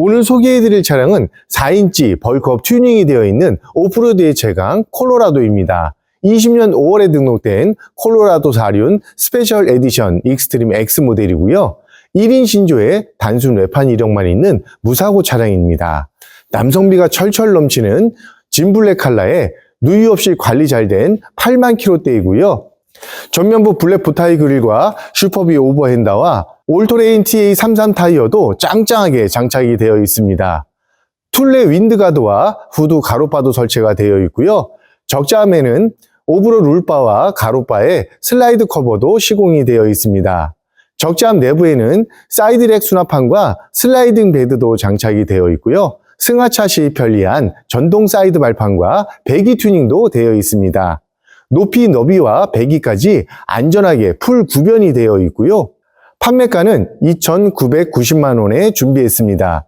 오늘 소개해드릴 차량은 4인치 벌크업 튜닝이 되어 있는 오프로드의 최강 콜로라도입니다. 20년 5월에 등록된 콜로라도 4륜 스페셜 에디션 익스트림 X 모델이고요. 1인 신조의 단순 외판 이력만 있는 무사고 차량입니다. 남성비가 철철 넘치는 진블랙 컬러에 누이 없이 관리 잘 된 8만 킬로대이고요. 전면부 블랙 보타이 그릴과 슈퍼비 오버핸다와 올토레인 TA33 타이어도 짱짱하게 장착이 되어 있습니다. 툴레 윈드가드와 후드 가로바도 설치가 되어 있고요. 적자함에는 오브로 룰바와 가로바에 슬라이드 커버도 시공이 되어 있습니다. 적자함 내부에는 사이드렉 수납판과 슬라이딩 베드도 장착이 되어 있고요. 승하차 시 편리한 전동 사이드 발판과 배기 튜닝도 되어 있습니다. 높이 너비와 배기까지 안전하게 풀 구변이 되어 있고요. 판매가는 2,990만 원에 준비했습니다.